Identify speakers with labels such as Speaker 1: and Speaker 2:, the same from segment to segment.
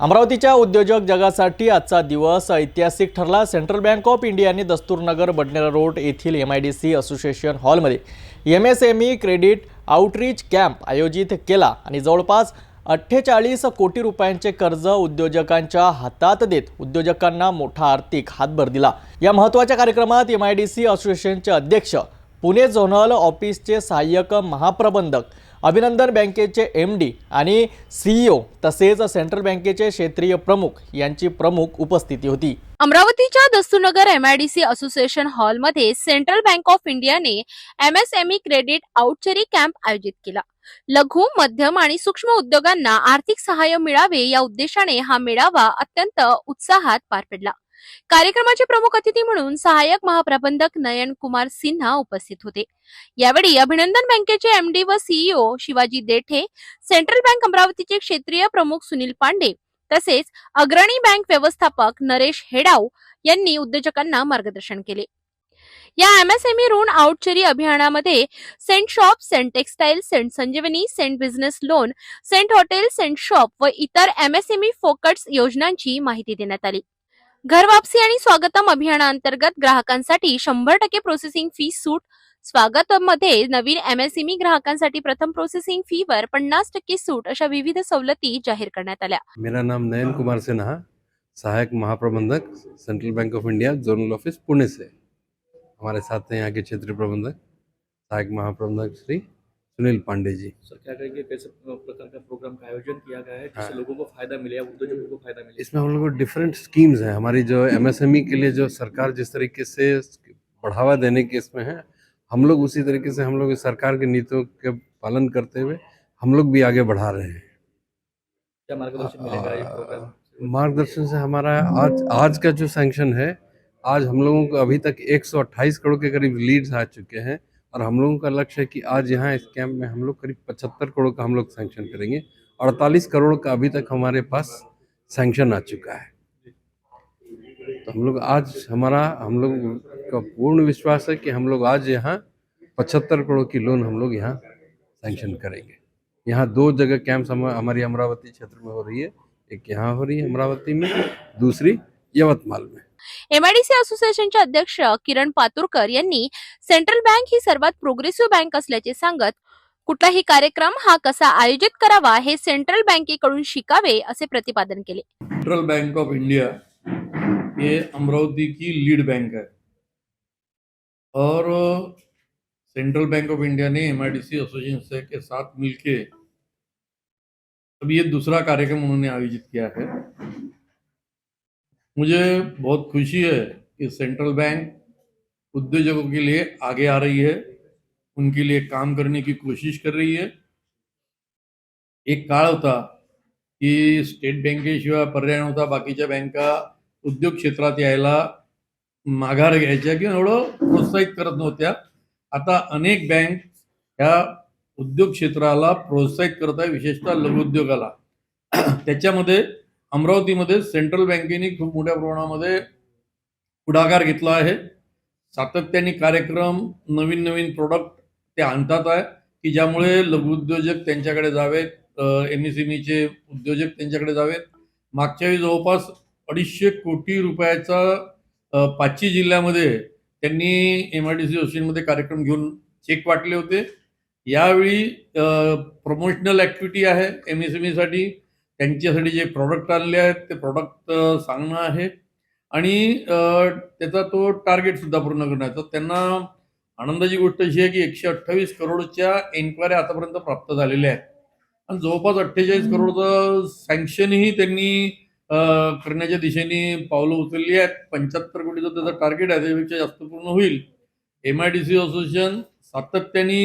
Speaker 1: अमरावतीच्या उद्योजक जगासाठी आजचा दिवस ऐतिहासिक ठरला. सेंट्रल बँक ऑफ इंडियाने दस्तूरनगर बडनेरा रोड येथील M I D C association हॉलमध्ये M S M E credit outreach camp आयोजित केला आणि जवळपास अठ्ठेचाळीस कोटी रुपयांचे कर्ज उद्योजकांच्या हातात देत उद्योजकांना मोठा आर्थिक हातभार दिला. या महत्त्वाच्या कार्यक्रमात एम आय डी सी असोसिएशनचे अध्यक्ष पुणे झोनल ऑफिसचे सहाय्यक महाप्रबंधक अभिनंदन बँकेचे एम डी आणि सीईओ तसेच सेंट्रल बँकेचे क्षेत्रीय प्रमुख यांची प्रमुख उपस्थिती होती.
Speaker 2: अमरावतीच्या दस्तूरनगर एमआयडीसी असोसिएशन हॉलमध्ये सेंट्रल बँक ऑफ इंडियाने एमएसएमई क्रेडिट आउटचरी कॅम्प आयोजित केला. लघु मध्यम आणि सूक्ष्म उद्योगांना आर्थिक सहाय्य मिळावे या उद्देशाने हा मेळावा अत्यंत उत्साहात पार पडला. कार्यक्रमाचे प्रमुख अतिथी म्हणून सहाय्यक महाप्रबंधक नयन कुमार सिन्हा उपस्थित होते. यावेळी अभिनंदन बँकेचे एमडी व CEO Shivaji Dethe central bank अमरावतीचे क्षेत्रीय प्रमुख सुनील पांडे तसेच अग्रणी बँक व्यवस्थापक नरेश हेडाव यांनी उद्योजकांना मार्गदर्शन केले. या एमएसएमई ऋण आउटचेरी अभियानामध्ये cent shop cent textile cent Sanjivani cent business loan cent hotel cent shop व इतर एमएसएमई फोकट्स योजनांची माहिती देण्यात आली. घर वापसी आणि स्वागतम अभियानांतर्गत ग्राहकांसाठी शंभर टक्के प्रोसेसिंग फी सूट. स्वागतममध्ये नवीन एमएसएमई ग्राहकांसाठी प्रथम प्रोसेसिंग फी वर पन्नास टक्के सूट अशा विविध सवलती जाहीर करण्यात आल्या.
Speaker 3: मेरा नाम नयन कुमार सिन्हा सहायक महाप्रबंधक central bank of India zonal office Pune से। हमारे साथ हैं यहाँ के क्षेत्रीय प्रबंधक सहायक महाप्रबंधक श्री सुनील पांडे जी।
Speaker 4: सर क्या कहेंगे कैसे प्रकार का प्रोग्राम का आयोजन किया गया है जिससे
Speaker 3: हाँ।
Speaker 4: लोगों को फ़ायदा मिले उद्योजकों को फ़ायदा मिले?
Speaker 3: इसमें हम लोग को डिफरेंट स्कीम्स हैं। हमारी जो एमएसएमई के लिए जो सरकार जिस तरीके से बढ़ावा देने के इसमें है हम लोग उसी तरीके से हम लोग इस सरकार की नीतियों के पालन करते हुए हम लोग भी आगे बढ़ा रहे हैं।
Speaker 4: क्या मार्गदर्शन मिलेगा?
Speaker 3: मार्गदर्शन से हमारा आज आज का जो सैंक्शन है आज हम लोगों को अभी तक 128 करोड़ के करीब लीड्स आ चुके हैं। और हम लोगों का लक्ष्य है कि आज यहाँ इस कैंप में हम लोग करीब 75 करोड़ का हम लोग सैंक्शन करेंगे। 48 करोड़ का अभी तक हमारे पास सैंक्शन आ चुका है। तो हम लोग आज हमारा, हम लोग का पूर्ण विश्वास है कि हम लोग आज यहाँ पचहत्तर करोड़ की लोन हम लोग यहाँ सैंक्शन करेंगे। यहाँ दो जगह हम, हमारी अमरावती क्षेत्र में हो रही है। एक यहाँ हो रही है अमरावती में, दूसरी यवतमाल में।
Speaker 2: एमआयडीसी असोसिएशनचे अध्यक्ष किरण पातुरकर यांनी सेंट्रल बँक ही सर्वात प्रोग्रेसिव्ह बँक असल्याचे सांगत कुठलाही कार्यक्रम हा कसा आयोजित करावा हे सेंट्रल बँकेकडून शिकावे असे प्रतिपादन केले.
Speaker 5: सेंट्रल बँक ऑफ इंडिया ये अमरावती की लीड बैंक है और सेंट्रल बैंक ऑफ इंडिया ने एम एसोसिएशन के साथ मिलके अब ये दूसरा कार्यक्रम उन्होंने आयोजित किया है. मुझे बहुत खुशी है कि सेंट्रल बैंक उद्योजकों के लिए आगे आ रही है उनके लिए काम करने की कोशिश कर रही है। एक काळ होता की स्टेट बँकेशिवाय पर्याय नव्हता बाकीच्या बँका उद्योग क्षेत्रात यायला माघार घ्यायच्या किंवा एवढं प्रोत्साहित करत नव्हत्या. आता अनेक बँक ह्या उद्योग क्षेत्राला प्रोत्साहित करत आहे विशेषतः लघुउद्योगाला त्याच्यामध्ये अमरावतीमध्ये सेंट्रल बँकेने खूप मोठ्या प्रमाणामध्ये पुढाकार घेतला आहे. सातत्याने कार्यक्रम नवीन नवीन प्रोडक्ट ते आणतात आहे की ज्यामुळे लघुउद्योजक त्यांच्याकडे जावेत एम एस एम ईचे उद्योजक त्यांच्याकडे जावेत. मागच्या वेळी जवळपास अडीचशे कोटी रुपयाचा पाचवी जिल्ह्यामध्ये त्यांनी एम आय डी सी असोसिएशनमध्ये कार्यक्रम घेऊन चेक वाटले होते. यावेळी प्रमोशनल ॲक्टिव्हिटी आहे एम एस एम ईसाठी त्यांच्यासाठी जे प्रॉडक्ट आणले आहेत ते प्रॉडक्ट सांगणं आहे. आणि त्याचा तो टार्गेटसुद्धा पूर्ण करणं आहे. तर त्यांना आनंदाची गोष्ट अशी आहे की एकशे अठ्ठावीस करोडच्या एन्क्वायऱ्या आतापर्यंत प्राप्त झालेल्या आहेत. आणि जवळपास अठ्ठेचाळीस करोडचं सँक्शनही त्यांनी करण्याच्या दिशेने पावलं उचलली आहेत. पंच्याहत्तर कोटीचं त्याचं टार्गेट आहे त्यापेक्षा जास्त पूर्ण होईल. M I D C association सातत्याने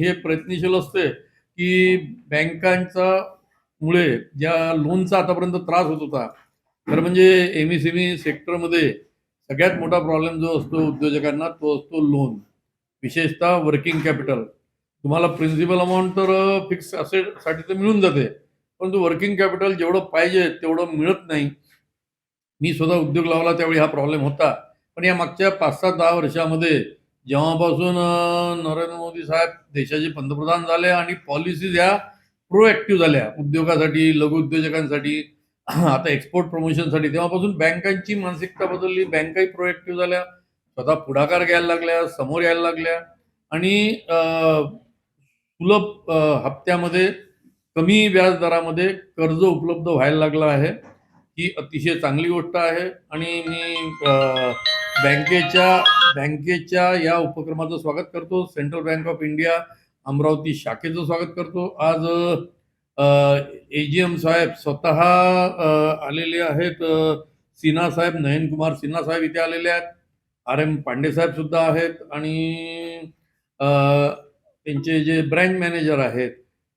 Speaker 5: हे प्रयत्नशील असते की बँकांचा मुळे ज्या लोनचा आतापर्यंत त्रास होत होता खरं म्हणजे एम एस एम ई सेक्टरमध्ये सगळ्यात मोठा प्रॉब्लेम जो असतो उद्योजकांना तो असतो लोन विशेषतः वर्किंग कॅपिटल तुम्हाला प्रिन्सिपल अमाऊंट तर फिक्स असेटसाठी तर मिळून जाते परंतु वर्किंग कॅपिटल जेवढं पाहिजे तेवढं मिळत नाही. मी स्वतः उद्योग लावला त्यावेळी हा प्रॉब्लेम होता पण या मागच्या पाच सात दहा वर्षामध्ये जेव्हापासून नरेंद्र मोदी साहेब देशाचे पंतप्रधान झाले आणि पॉलिसीज ह्या प्रोएक्टिव्ह झाल्या. उद्योगासाठी लघु उद्योजकांसाठी आता एक्सपोर्ट प्रमोशनसाठी तेव्हापासून बँकांची मानसिकता बदलली. बँकाही प्रोएक्टिव्ह झाल्या. स्वतः पुढाकार घ्यायला लागल्या समोर यायला लागल्या. आणि सुलभ हप्त्यामध्ये कमी व्याजदरामध्ये कर्ज उपलब्ध व्हायला लागलं आहे. ही अतिशय चांगली गोष्ट आहे. आणि मी बँकेच्या बँकेच्या या उपक्रमाचं स्वागत करतो. Central bank of India Amravati शाखेचं स्वागत करतो. आज ए जी एम साहेब स्वतः आलेले आहेत. सिन्हा साहेब नयन कुमार सिन्हा साहेब इथे आलेले आहेत. आर एम पांडे साहेब सुद्धा आहेत. आणि त्यांचे जे ब्रँच मॅनेजर आहेत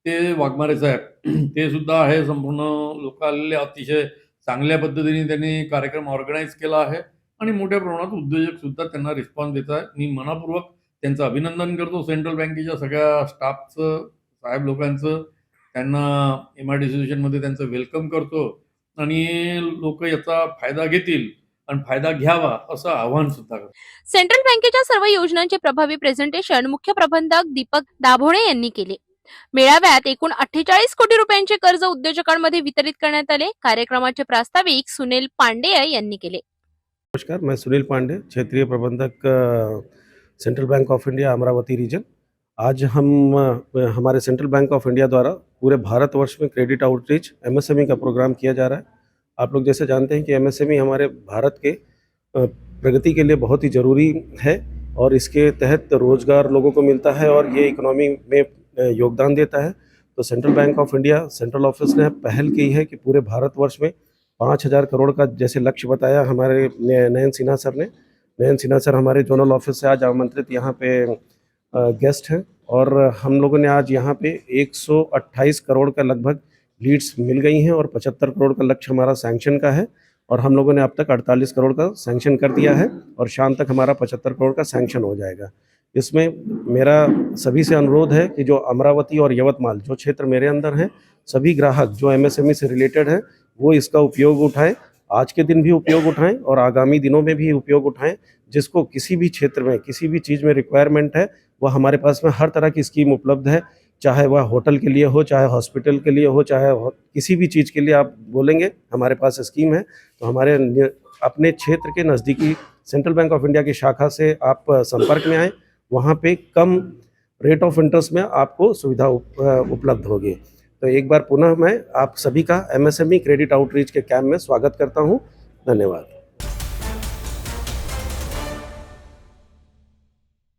Speaker 5: ते वाघमारे साहेब. ते सुद्धा आहे. संपूर्ण लोक आलेले अतिशय चांगल्या पद्धतीने त्यांनी कार्यक्रम ऑर्गनाईज केला आहे. आणि मोठ्या प्रमाणात उद्योजक सुद्धा त्यांना रिस्पॉन्स देत आहे मी मनापूर्वक त्यांचं अभिनंदन करतो सेंट्रल बँकेच्या सगळ्या स्टाफचं साहेब लोकांचं. त्यांना एम आय डी मध्ये त्यांचं वेलकम करतो. आणि लोक याचा फायदा घेतील आणि फायदा घ्यावा असं आव्हान सुद्धा करतो.
Speaker 2: सेंट्रल बँकेच्या सर्व योजनांचे प्रभावी प्रेझेंटेशन मुख्य प्रबंधक दीपक दाभोणे यांनी केले. मेळाव्यात एकूण अठ्ठेचाळीस कोटी रुपयांचे कर्ज उद्योजकांमध्ये वितरित करण्यात आले. कार्यक्रमाचे प्रास्ताविक सुनील पांडे यांनी केले.
Speaker 6: नमस्कार मैं सुनील पांडे क्षेत्रीय प्रबंधक central bank of India Amravati region आज हम हमारे सेंट्रल बैंक ऑफ़ इंडिया द्वारा पूरे भारतवर्ष में क्रेडिट आउटरीच एमएसएमई का प्रोग्राम किया जा रहा है। आप लोग जैसे जानते हैं कि एमएसएमई हमारे भारत के प्रगति के लिए बहुत ही ज़रूरी है और इसके तहत रोज़गार लोगों को मिलता है और ये इकोनॉमी में योगदान देता है। तो central bank of India central office ने पहल की है कि पूरे भारतवर्ष में पाँच हज़ार करोड़ का जैसे लक्ष्य बताया हमारे नयन सिन्हा सर ने। नयन सिन्हा सर, हमारे जोनल ऑफ़िस से आज आमंत्रित यहाँ पे गेस्ट हैं और हम लोगों ने आज यहाँ पे 128 करोड़ का लगभग लीड्स मिल गई हैं और 75 करोड़ का लक्ष्य हमारा सैंक्शन का है और हम लोगों ने अब तक 48 करोड़ का सैंक्शन कर दिया है और शाम तक हमारा 75 करोड़ का सैंक्शन हो जाएगा। इसमें मेरा सभी से अनुरोध है कि जो अमरावती और यवतमाल, जो क्षेत्र मेरे अंदर हैं, सभी ग्राहक, जो एमएसएमई से रिलेटेड हैं, वो इसका उपयोग उठाएँ आज के दिन भी उपयोग उठाएँ और आगामी दिनों में भी उपयोग उठाएँ जिसको किसी भी क्षेत्र में, किसी भी चीज़ में रिक्वायरमेंट है, वह हमारे पास में हर तरह की स्कीम उपलब्ध है। चाहे वह होटल के लिए हो, चाहे हॉस्पिटल के लिए हो, चाहे किसी भी चीज़ के लिए आप बोलेंगे, हमारे पास स्कीम है। तो हमारे अपने क्षेत्र के नज़दीकी सेंट्रल बैंक ऑफ़ इंडिया की शाखा से आप संपर्क में आएँ। वहाँ पे कम रेट ऑफ़ इंटरेस्ट में आपको सुविधा उपलब्ध होगी। तो एक बार पुनः मैं आप सभी का एमएसएमई क्रेडिट आउटरीच के कैंप में स्वागत करता हूँ। धन्यवाद।